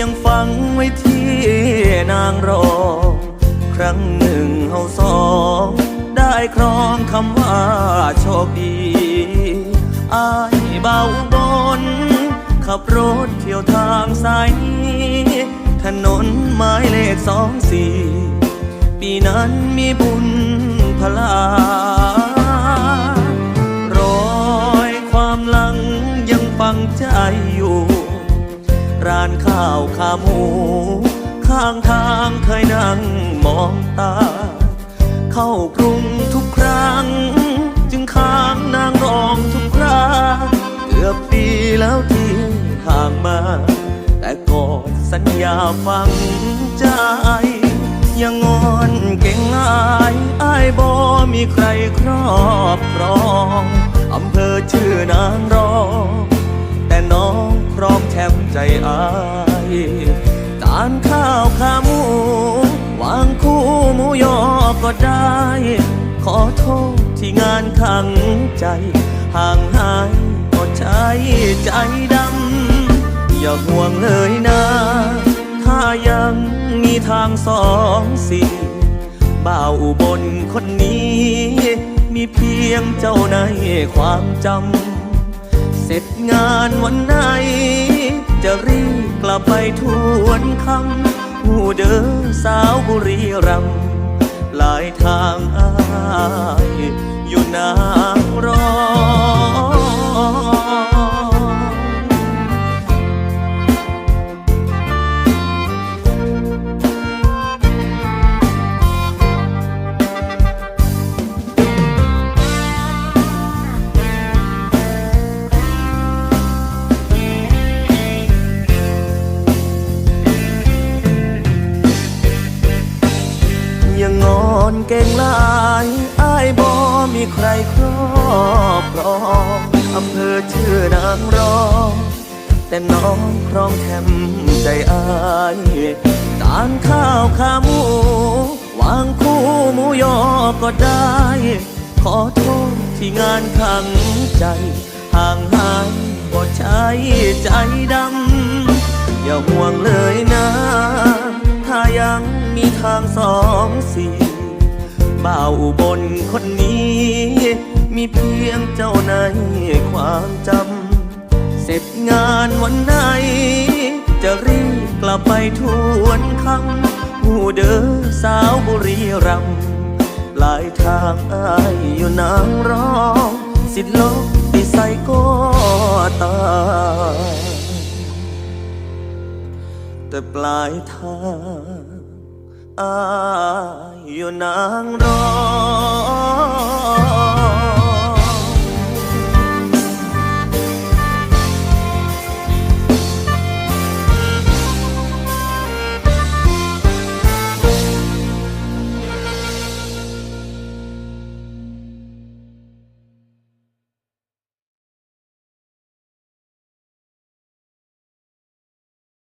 ยังฟังไว้ที่นางรอง ครั้งหนึ่งเฮาสองได้ครองคำว่าโชคดีอายเบาบน ขับรถเที่ยวทางสายนี้ถนนหมายเลขสองสี่ปีนั้นมีบุญพลารอยความหลังยังฟังใจอยู่ ร้านข้าวขาหมู ข้างทางเคยนั่งมองตา เข้ากรุงทุกครั้ง จึงค้างนางรองทุกคราเกือบปีแล้วที่ห่างมา แต่กอดสัญญาฟังใจ ยังงอนเก่งอายอายบอมีใครครอบครองอำเภอชื่อนางรอง แต่น้อง รองแชมป์ใจอายจานข้าวขาหมู วางคู่หมูยอก็ได้ ขอโทษที่งานขังใจ ห่างหายก็ใช้ใจดำ อย่าห่วงเลยนะ ถ้ายังมีทางสองสี่บ่าวอุบลคนนี้ มีเพียงเจ้าในความจำ เสร็จงานวันไหน จะรีบกลับไปทวนคำหูเดินสาวบุรีรัมปลายทางอาย เก่งหลายอายบอมีใครครอบครองอำเภอชื่อนางรองแต่น้องครองแคมใจอายจานข้าวขาหมู วางคู่หมูยอก็ได้ ขอโทษที่งานขังใจ ห่างหายก็ใช้ใจดำ อย่าห่วงเลยนะ ถ้ายังมีทางสองสี่ บ่าวอุบนคนนี้ มีเพียงเจ้าในความจำ เสร็จงานวันไหน จะรีบกลับไปทวนคำผู้เดินสาวบุรีรัมย์ปลายทางอายอยู่นางร้อง สิทธิ์ลบที่ใส่ก็ตาแต่ปลายทาง อาอยู่นางรอ